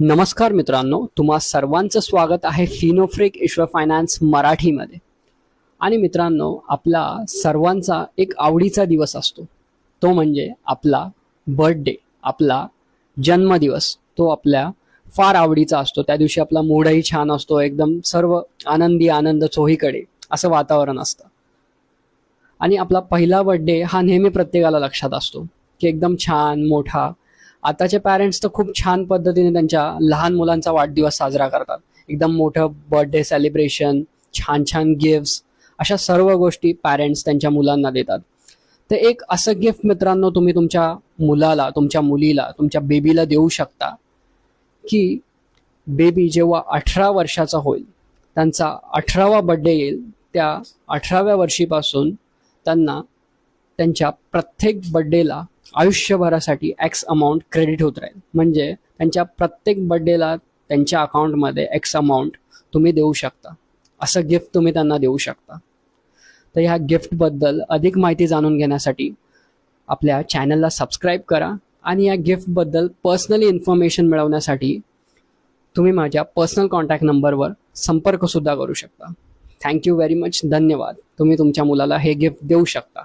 नमस्कार मित्रांनो तुम्हा सर्वांचं स्वागत आहे फिनोफ्रिक ईश्वर फायनान्स मराठीमध्ये. आणि मित्रांनो आपला सर्वांचा एक आवडीचा दिवस असतो. तो म्हणजे आपला बर्थडे आपला जन्मदिवस. तो आपल्या फार आवडीचा असतो. त्या दिवशी आपला मूडही छान असतो. एकदम सर्व आनंदी आनंद चोहीकडे असं वातावरण असतं. आणि आपला पहिला बर्थडे हा नेहमी प्रत्येकाला लक्षात असतो. की एकदम छान मोठा आताचे पॅरेंट्स तर खूप छान पद्धतीने त्यांच्या लहान मुलांचा वाढदिवस साजरा करतात. एकदम मोठं बर्थडे सेलिब्रेशन छान छान गिफ्ट्स अशा सर्व गोष्टी पॅरेंट्स त्यांच्या मुलांना देतात. तर एक असं गिफ्ट मित्रांनो तुम्ही तुमच्या मुलाला तुमच्या मुलीला तुमच्या बेबीला देऊ शकता की बेबी जेव्हा अठरा वर्षाचा होईल त्यांचा अठरावा बर्थडे येईल त्या अठराव्या वर्षीपासून त्यांना त्यांच्या प्रत्येक बर्थडेला आयुष्यभरासाठी एक्स अमाऊंट क्रेडिट होत राहील. म्हणजे त्यांच्या प्रत्येक बर्थडेला त्यांच्या अकाउंटमध्ये एक्स अमाऊंट तुम्ही देऊ शकता. असं गिफ्ट तुम्ही त्यांना देऊ शकता. तर ह्या गिफ्टबद्दल अधिक माहिती जाणून घेण्यासाठी आपल्या चॅनलला सबस्क्राईब करा आणि या गिफ्टबद्दल पर्सनली इन्फॉर्मेशन मिळवण्यासाठी तुम्ही माझ्या पर्सनल कॉन्टॅक्ट नंबरवर संपर्कसुद्धा करू शकता. थँक्यू व्हेरी मच धन्यवाद. तुम्ही तुमच्या मुलाला हे गिफ्ट देऊ शकता.